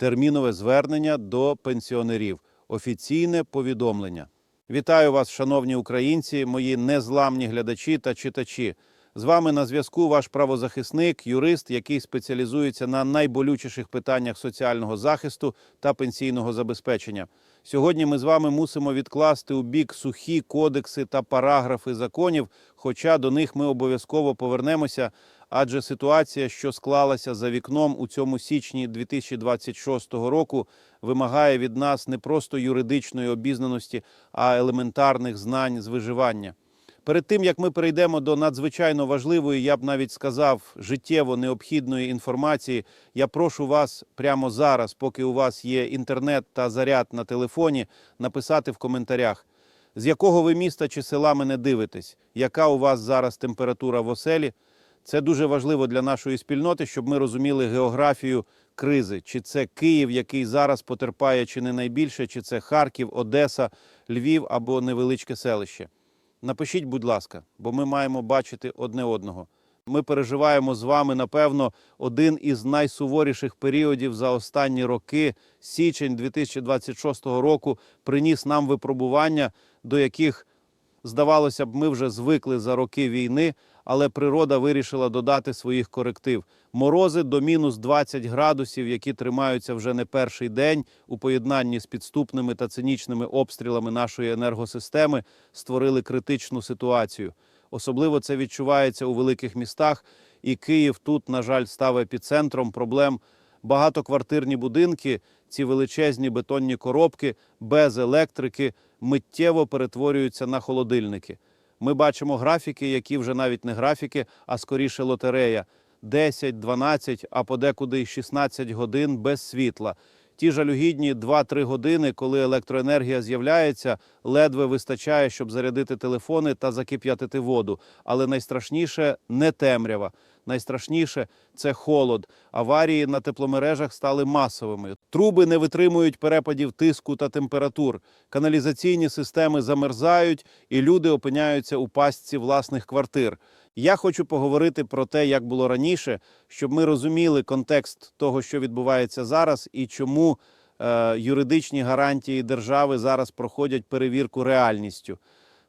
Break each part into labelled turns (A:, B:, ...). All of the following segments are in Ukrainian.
A: термінове звернення до пенсіонерів, офіційне повідомлення. Вітаю вас, шановні українці, мої незламні глядачі та читачі. З вами на зв'язку ваш правозахисник, юрист, який спеціалізується на найболючіших питаннях соціального захисту та пенсійного забезпечення. Сьогодні ми з вами мусимо відкласти у бік сухі кодекси та параграфи законів, хоча до них ми обов'язково повернемося, адже ситуація, що склалася за вікном у цьому січні 2026 року, вимагає від нас не просто юридичної обізнаності, а елементарних знань з виживання. Перед тим як ми перейдемо до надзвичайно важливої, я б навіть сказав, життєво необхідної інформації, я прошу вас прямо зараз, поки у вас є інтернет та заряд на телефоні, написати в коментарях, з якого ви міста чи села мене дивитесь, яка у вас зараз температура в оселі. Це дуже важливо для нашої спільноти, щоб ми розуміли географію кризи. Чи це Київ, який зараз потерпає чи не найбільше, чи це Харків, Одеса, Львів або невеличке селище. Напишіть, будь ласка, бо ми маємо бачити одне одного. Ми переживаємо з вами, напевно, один із найсуворіших періодів за останні роки. Січень 2026 року приніс нам випробування, до яких, здавалося б, ми вже звикли за роки війни, але природа вирішила додати своїх коректив. Морози до мінус 20 градусів, які тримаються вже не перший день у поєднанні з підступними та цинічними обстрілами нашої енергосистеми, створили критичну ситуацію. Особливо це відчувається у великих містах, і Київ тут, на жаль, став епіцентром проблем. Багатоквартирні будинки, ці величезні бетонні коробки без електрики миттєво перетворюються на холодильники. Ми бачимо графіки, які вже навіть не графіки, а скоріше лотерея. 10, 12, а подекуди й 16 годин без світла. Ті жалюгідні 2-3 години, коли електроенергія з'являється, ледве вистачає, щоб зарядити телефони та закип'ятити воду. Але найстрашніше не темрява. Найстрашніше це холод. Аварії на тепломережах стали масовими. Труби не витримують перепадів тиску та температур. Каналізаційні системи замерзають, і люди опиняються у пастці власних квартир. Я хочу поговорити про те, як було раніше, щоб ми розуміли контекст того, що відбувається зараз, і чому е, юридичні гарантії держави зараз проходять перевірку реальністю.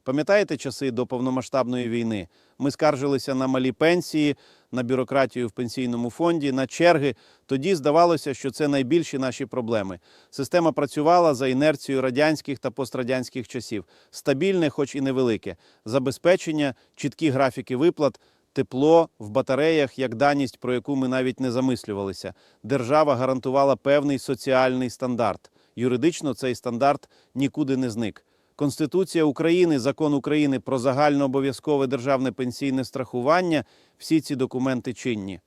A: Пам'ятаєте часи до повномасштабної війни? Ми скаржилися на малі пенсії, на бюрократію в пенсійному фонді, на черги. Тоді здавалося, що це найбільші наші проблеми. Система працювала за інерцією радянських та пострадянських часів. Стабільне, хоч і невелике. Забезпечення, чіткі графіки виплат, тепло в батареях як даність, про яку ми навіть не замислювалися. Держава гарантувала певний соціальний стандарт. Юридично цей стандарт нікуди не зник. Конституція України, закон України про загальнообов'язкове державне пенсійне страхування всі ці документи чинні.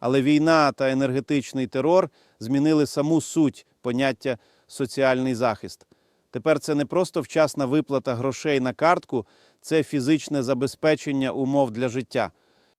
A: Але війна та енергетичний терор змінили саму суть поняття соціальний захист. Тепер це не просто вчасна виплата грошей на картку, це фізичне забезпечення умов для життя.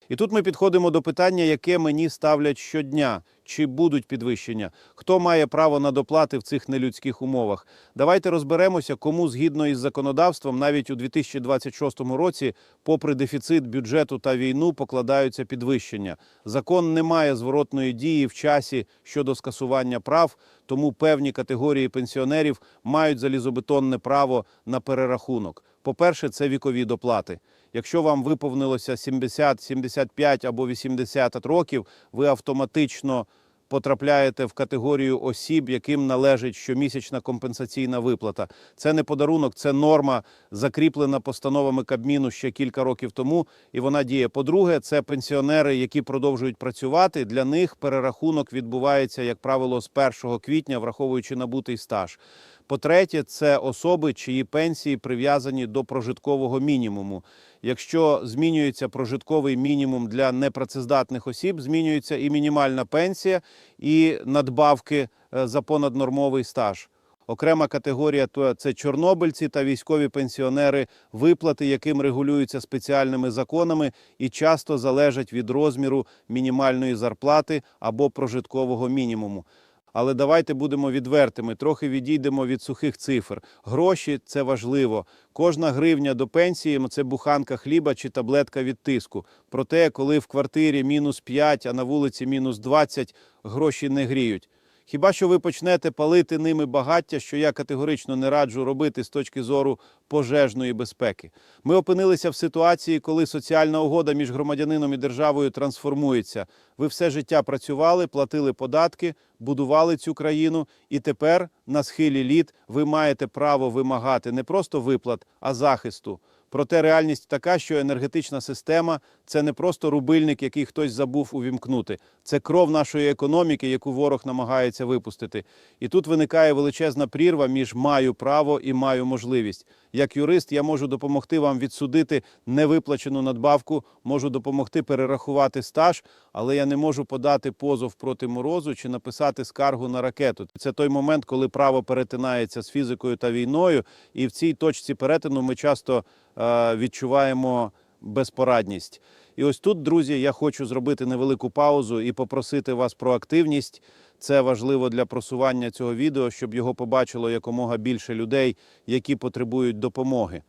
A: І тут ми підходимо до питання, яке мені ставлять щодня: чи будуть підвищення, хто має право на доплати в цих нелюдських умовах. Давайте розберемося, кому згідно із законодавством, навіть у 2026 році, попри дефіцит бюджету та війну, покладаються підвищення. Закон не має зворотної дії в часі щодо скасування прав, тому певні категорії пенсіонерів мають залізобетонне право на перерахунок. По-перше, це вікові доплати. Якщо вам виповнилося 70, 75 або 80 років, ви автоматично потрапляєте в категорію осіб, яким належить щомісячна компенсаційна виплата. Це не подарунок, це норма, закріплена постановами Кабміну ще кілька років тому, і вона діє. По-друге, це пенсіонери, які продовжують працювати. Для них перерахунок відбувається, як правило, з 1 квітня, враховуючи набутий стаж. По-третє, це особи, чиї пенсії прив'язані до прожиткового мінімуму. Якщо змінюється прожитковий мінімум для непрацездатних осіб, змінюється і мінімальна пенсія, і надбавки е, за понаднормовий стаж. Окрема категорія то це чорнобильці та військові пенсіонери, виплати яким регулюються спеціальними законами і часто залежать від розміру мінімальної зарплати або прожиткового мінімуму. Але давайте будемо відвертими, трохи відійдемо від сухих цифр. Гроші це важливо. Кожна гривня до пенсії це буханка хліба чи таблетка від тиску. Проте, коли в квартирі мінус 5, а на вулиці мінус 20, гроші не гріють. Хіба що ви почнете палити ними багаття, що я категорично не раджу робити з точки зору пожежної безпеки. Ми опинилися в ситуації, коли соціальна угода між громадянином і державою трансформується. Ви все життя працювали, платили податки, будували цю країну, і тепер на схилі літ ви маєте право вимагати не просто виплат, а захисту. Проте реальність така, що енергетична система це не просто рубильник, який хтось забув увімкнути. Це кров нашої економіки, яку ворог намагається випустити. І тут виникає величезна прірва між маю право і маю можливість. Як юрист, я можу допомогти вам відсудити невиплачену надбавку, можу допомогти перерахувати стаж, але я не можу подати позов проти морозу чи написати скаргу на ракету. Це той момент, коли право перетинається з фізикою та війною, і в цій точці перетину ми часто е, відчуваємо безпорадність. І ось тут, друзі, я хочу зробити невелику паузу і попросити вас про активність. Це важливо для просування цього відео, щоб його побачило якомога більше людей, які потребують допомоги.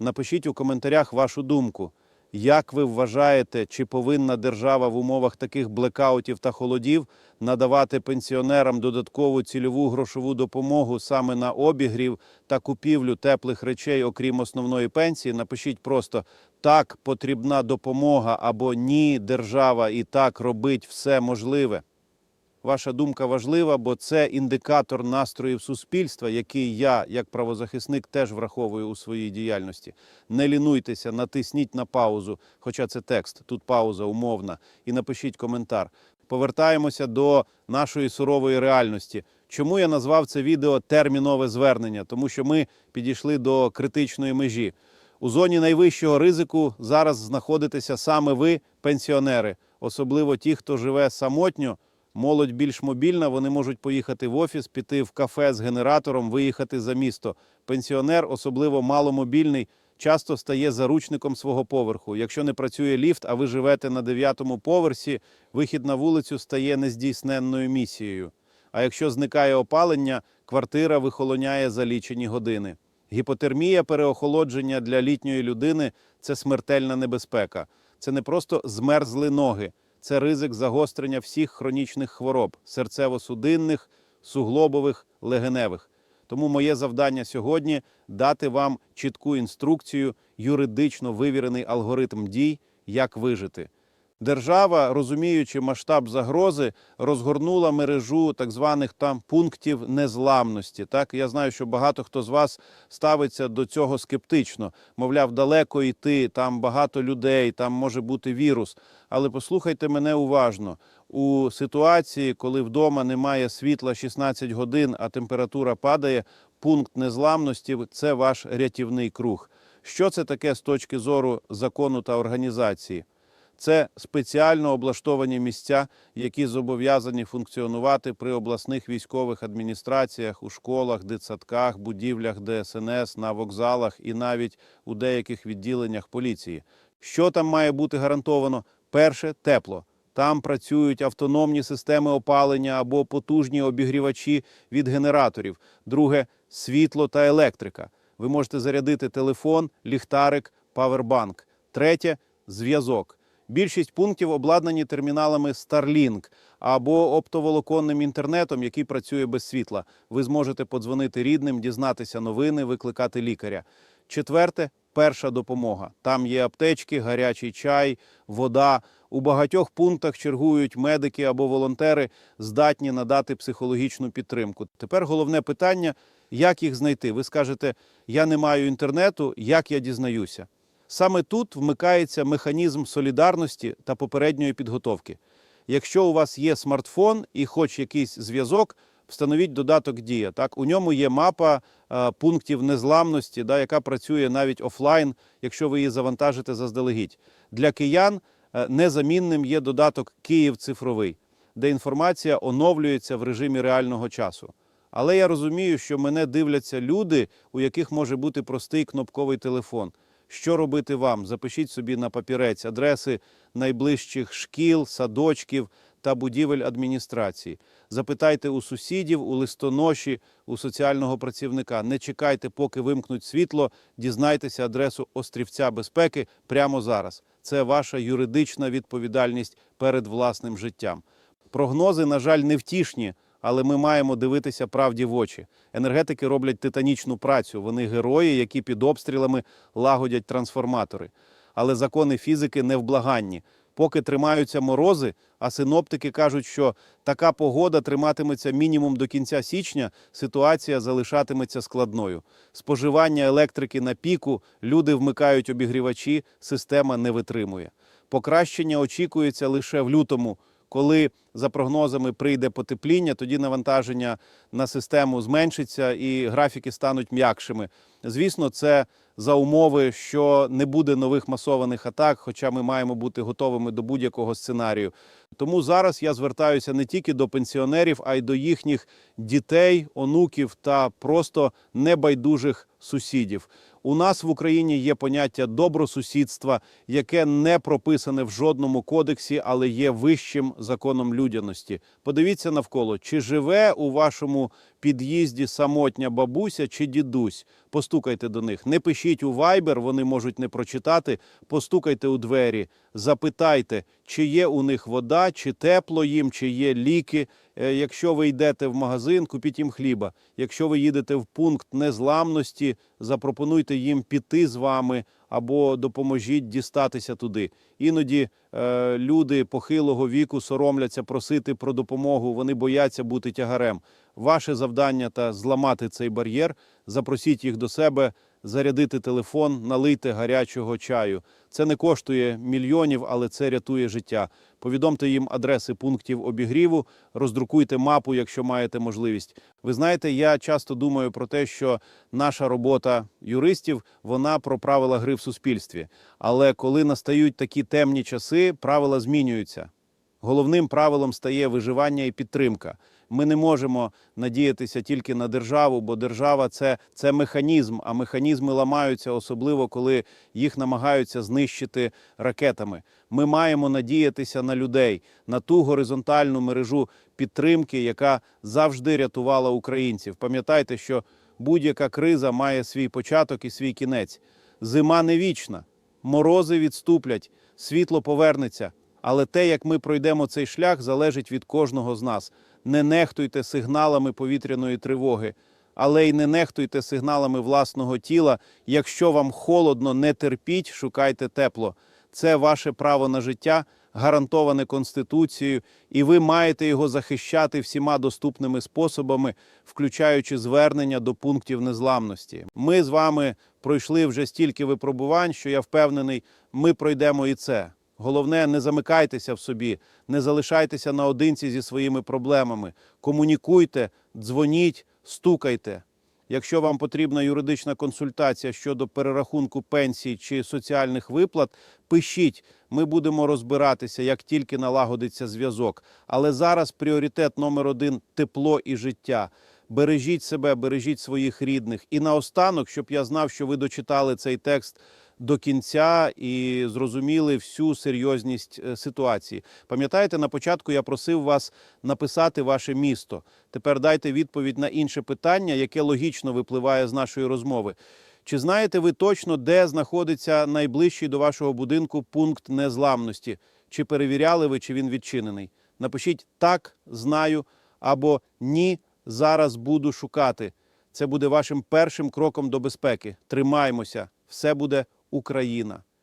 A: Напишіть у коментарях вашу думку. Як ви вважаєте, чи повинна держава в умовах таких блекаутів та холодів надавати пенсіонерам додаткову цільову грошову допомогу саме на обігрів та купівлю теплих речей, окрім основної пенсії? Напишіть просто так потрібна допомога або ні, держава і так робить все можливе. Ваша думка важлива, бо це індикатор настроїв суспільства, який я, як правозахисник, теж враховую у своїй діяльності. Не лінуйтеся, натисніть на паузу, хоча це текст, тут пауза умовна, і напишіть коментар. Повертаємося до нашої сурової реальності. Чому я назвав це відео термінове звернення? Тому що ми підійшли до критичної межі. У зоні найвищого ризику зараз знаходитеся саме ви, пенсіонери, особливо ті, хто живе самотньо. Молодь більш мобільна, вони можуть поїхати в офіс, піти в кафе з генератором, виїхати за місто. Пенсіонер, особливо маломобільний, часто стає заручником свого поверху. Якщо не працює ліфт, а ви живете на дев'ятому поверсі, вихід на вулицю стає нездійсненною місією. А якщо зникає опалення, квартира вихолоняє за лічені години. Гіпотермія, переохолодження для літньої людини це смертельна небезпека. Це не просто змерзли ноги це ризик загострення всіх хронічних хвороб серцево-судинних, суглобових, легеневих. Тому моє завдання сьогодні дати вам чітку інструкцію, юридично вивірений алгоритм дій, як вижити. Держава, розуміючи масштаб загрози, розгорнула мережу так званих там пунктів незламності. Так я знаю, що багато хто з вас ставиться до цього скептично. Мовляв, далеко йти, там багато людей, там може бути вірус. Але послухайте мене уважно. У ситуації, коли вдома немає світла 16 годин, а температура падає, пункт незламності це ваш рятівний круг. Що це таке з точки зору закону та організації? Це спеціально облаштовані місця, які зобов'язані функціонувати при обласних військових адміністраціях, у школах, дитсадках, будівлях ДСНС, на вокзалах і навіть у деяких відділеннях поліції. Що там має бути гарантовано? Перше тепло. Там працюють автономні системи опалення або потужні обігрівачі від генераторів. Друге світло та електрика. Ви можете зарядити телефон, ліхтарик, павербанк. Третє зв'язок. Більшість пунктів обладнані терміналами Starlink або оптоволоконним інтернетом, який працює без світла. Ви зможете подзвонити рідним, дізнатися новини, викликати лікаря. Четверте перша допомога. Там є аптечки, гарячий чай, вода. У багатьох пунктах чергують медики або волонтери, здатні надати психологічну підтримку. Тепер головне питання: як їх знайти? Ви скажете, я не маю інтернету, як я дізнаюся? Саме тут вмикається механізм солідарності та попередньої підготовки. Якщо у вас є смартфон і хоч якийсь зв'язок, встановіть додаток Дія. Так, у ньому є мапа е, пунктів незламності, да, яка працює навіть офлайн, якщо ви її завантажите заздалегідь. Для киян е, незамінним є додаток Київ цифровий, де інформація оновлюється в режимі реального часу. Але я розумію, що мене дивляться люди, у яких може бути простий кнопковий телефон. Що робити вам? Запишіть собі на папірець адреси найближчих шкіл, садочків та будівель адміністрації. Запитайте у сусідів, у листоноші, у соціального працівника. Не чекайте, поки вимкнуть світло, дізнайтеся адресу острівця безпеки прямо зараз. Це ваша юридична відповідальність перед власним життям. Прогнози, на жаль, невтішні, але ми маємо дивитися правді в очі. Енергетики роблять титанічну працю. Вони герої, які під обстрілами лагодять трансформатори. Але закони фізики невблаганні. Поки тримаються морози, а синоптики кажуть, що така погода триматиметься мінімум до кінця січня, ситуація залишатиметься складною. Споживання електрики на піку, люди вмикають обігрівачі, система не витримує. Покращення очікується лише в лютому, коли за прогнозами прийде потепління, тоді навантаження на систему зменшиться і графіки стануть м'якшими. Звісно, це за умови, що не буде нових масованих атак, хоча ми маємо бути готовими до будь-якого сценарію. Тому зараз я звертаюся не тільки до пенсіонерів, а й до їхніх дітей, онуків та просто небайдужих сусідів. У нас в Україні є поняття добросусідства, яке не прописане в жодному кодексі, але є вищим законом людяності. Подивіться навколо, чи живе у вашому під'їзді самотня бабуся чи дідусь. Постукайте до них. Не пишіть у Viber, вони можуть не прочитати. Постукайте у двері, запитайте, чи є у них вода, чи тепло їм, чи є ліки. Е, Якщо ви йдете в магазин, купіть їм хліба. Якщо ви їдете в пункт незламності, запропонуйте їм піти з вами або допоможіть дістатися туди. Іноді е, люди похилого віку соромляться просити про допомогу, вони бояться бути тягарем. Ваше завдання та зламати цей бар'єр, запросіть їх до себе, зарядити телефон, налийте гарячого чаю. Це не коштує мільйонів, але це рятує життя. Повідомте їм адреси пунктів обігріву, роздрукуйте мапу, якщо маєте можливість. Ви знаєте, я часто думаю про те, що наша робота юристів вона про правила гри в суспільстві. Але коли настають такі темні часи, правила змінюються. Головним правилом стає виживання і підтримка. Ми не можемо надіятися тільки на державу, бо держава це, це механізм, а механізми ламаються, особливо коли їх намагаються знищити ракетами. Ми маємо надіятися на людей, на ту горизонтальну мережу підтримки, яка завжди рятувала українців. Пам'ятайте, що будь-яка криза має свій початок і свій кінець. Зима не вічна, морози відступлять, світло повернеться. Але те, як ми пройдемо цей шлях, залежить від кожного з нас. Не нехтуйте сигналами повітряної тривоги, але й не нехтуйте сигналами власного тіла. Якщо вам холодно, не терпіть, шукайте тепло. Це ваше право на життя, гарантоване Конституцією, і ви маєте його захищати всіма доступними способами, включаючи звернення до пунктів незламності. Ми з вами пройшли вже стільки випробувань, що я впевнений, ми пройдемо і це. Головне, не замикайтеся в собі, не залишайтеся наодинці зі своїми проблемами. Комунікуйте, дзвоніть, стукайте. Якщо вам потрібна юридична консультація щодо перерахунку пенсій чи соціальних виплат, пишіть. Ми будемо розбиратися, як тільки налагодиться зв'язок. Але зараз пріоритет номер один тепло і життя. Бережіть себе, бережіть своїх рідних. І наостанок, щоб я знав, що ви дочитали цей текст до кінця і зрозуміли всю серйозність е, ситуації. Пам'ятаєте, на початку я просив вас написати ваше місто. Тепер дайте відповідь на інше питання, яке логічно випливає з нашої розмови. Чи знаєте ви точно, де знаходиться найближчий до вашого будинку пункт незламності? Чи перевіряли ви, чи він відчинений? Напишіть так, знаю або ні, зараз буду шукати. Це буде вашим першим кроком до безпеки. Тримаймося, все буде Україна.